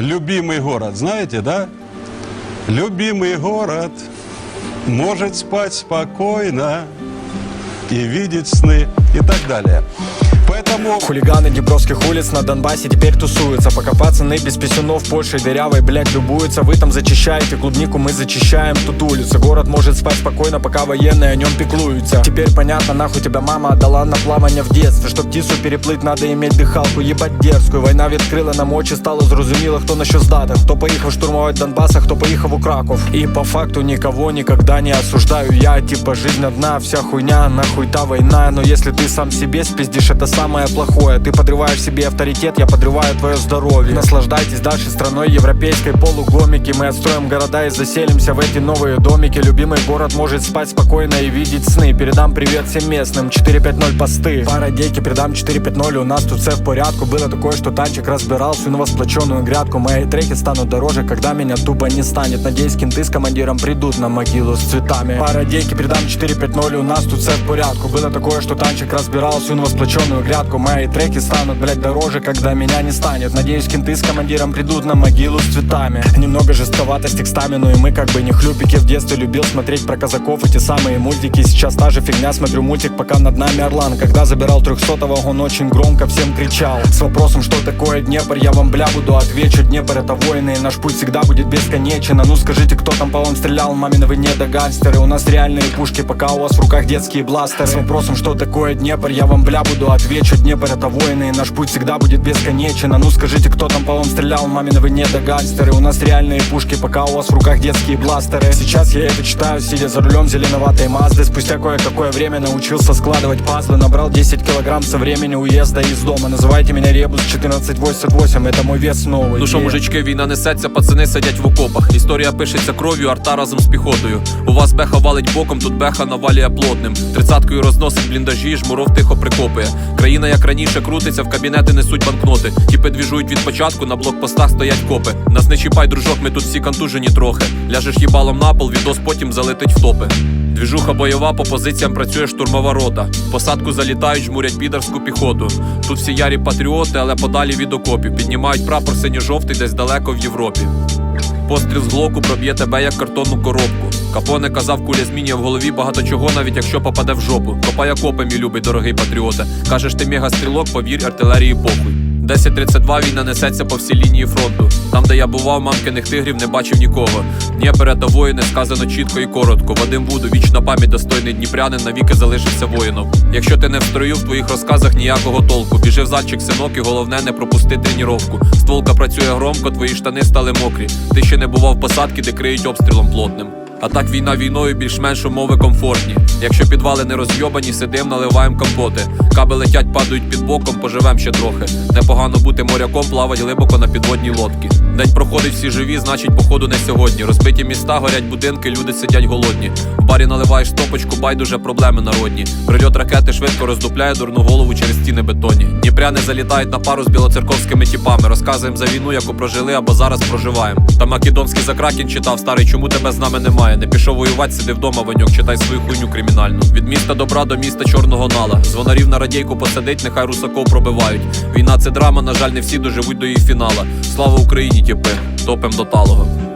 любимый город, знаете, да? Любимый город может спать спокойно и видеть сны и так далее. Поэтому Хулиганы Днепровских улиц на Донбассе теперь тусуются Пока пацаны без писюнов Польшей дырявой, блядь, любуются Вы там зачищаете клубнику, мы зачищаем тут улицу Город может спать спокойно, пока военные о нем пеклуются Теперь понятно, нахуй тебя мама отдала на плавание в детстве Чтоб тису переплыть, надо иметь дыхалку, ебать дерзкую Война відкрила нам очі, стало зрозуміло, хто на що здатен Хто поїхав штурмувати Донбас, а хто поїхав у Краков И по факту никого никогда не осуждаю я Типа жизнь одна, вся хуйня, нахуй та война Но если ты сам себе спиздишь, это самое плохое. Ты подрываешь себе авторитет, я подрываю твое здоровье. Наслаждайтесь дальше страной европейской полугомики. Мы отстроим города и заселимся в эти новые домики. Любимый город может спать спокойно и видеть сны. Передам привет всем местным, 450 посты. Пара дейки, передам 450, у нас тут все в порядку. Было такое, что танчик разбирал всю новосплоченную грядку. Мои треки станут дороже, когда меня тупо не станет. Надеюсь, кенты с командиром придут на могилу с цветами. Пара дейки, передам 450, у нас тут все в порядку. Было такое, что танчик разбирал всю новосплоченную грядку Мои треки станут, блять, дороже, когда меня не станет. Надеюсь, кенты с командиром придут на могилу с цветами. Немного жестковато с текстами, но и мы как бы не хлюпики. В детстве любил смотреть про казаков эти самые мультики. Сейчас та же фигня, смотрю мультик, пока над нами Орлан. Когда забирал 300-го, он очень громко всем кричал. С вопросом, что такое Днепр, я вам бля буду отвечу. Днепр это войны, и наш путь всегда будет бесконечен. А ну скажите, кто там по вам стрелял, мамины вы не до гангстеры У нас реальные пушки, пока у вас в руках детские бластеры. С вопросом, что такое Днепр, я вам бля буду отвечу Днепр это войны, и наш путь всегда будет бесконечен А ну скажите, кто там по вам стрелял, мамины вы не до гангстеры У нас реальные пушки, пока у вас в руках детские бластеры Сейчас я это читаю, сидя за рулем зеленоватой Мазды Спустя кое-какое время научился складывать пазлы Набрал 10 килограмм со времени уезда из дома Называйте меня Ребус 1488, это мой вес новый Ну що, Yeah. мужички, війна несеться, пацани сидять в окопах. Історія пишеться кров'ю, арта разом з піхотою. У вас беха валить боком, тут беха навалює плотним. Тридцяткою розносить бліндажі, жмуров тихо прикопує. Країна, як раніше, крутиться, в кабінети несуть банкноти. Тіпи двіжують від початку, на блокпостах стоять копи. Нас не чіпай, дружок, ми тут всі контужені трохи. Ляжеш їбалом на пол, відос потім залетить в топи. Двіжуха бойова, по позиціям працює штурмова рота. Посадку залітають, жмурять підарську піхоту. Тут всі ярі патріоти, але подалі від окопів. Піднімають прапор синьо-жовтий десь далеко в Європі. Постріл з глоку проб'є тебе як картонну коробку. Капоне казав, куля змінює в голові багато чого, навіть якщо попаде в жопу. Копай окопи, мій любий дорогий патріоте. Кажеш, ти мега-стрілок, повір, артилерії похуй. 10.32 війна несеться по всій лінії фронту. Там, де я бував, мамкиних тигрів не бачив нікого. Дніпер та воїни сказано чітко і коротко. Вадим Буду, вічна пам'ять достойний дніпрянин, навіки залишився воїном. Якщо ти не в строю, в твоїх розказах ніякого толку. Біжи в зальчик, синок, і головне не пропусти тренування. Стволка працює громко, твої штани стали мокрі. Ти ще не бував в посадки, де криють обстрілом плотним. А так війна війною більш-менш умови комфортні. Якщо підвали не розйобані, сидим, наливаємо компоти. Каби летять, падають під боком, поживем ще трохи. Непогано бути моряком, плавать глибоко на підводній лодці. День проходить всі живі, значить, походу не сьогодні. Розбиті міста, горять будинки, люди сидять голодні. В барі наливаєш стопочку, байдуже проблеми народні. Прильот ракети швидко роздупляє дурну голову через стіни бетоні. Дніпряни залітають на пару з білоцерковськими тіпами. Розказуємо за війну, яку прожили або зараз проживаємо. Та Македонський закракін читав старий, чому тебе з нами немає. Не пішов воювати, сиди вдома, Ваньок, читай свою хуйню кримінальну. Від міста добра до міста чорного нала. Звонарів на радійку посадить, нехай русаков пробивають. Війна це драма, на жаль, не всі доживуть до її фінала. Слава Україні, тіпи, топим до талого.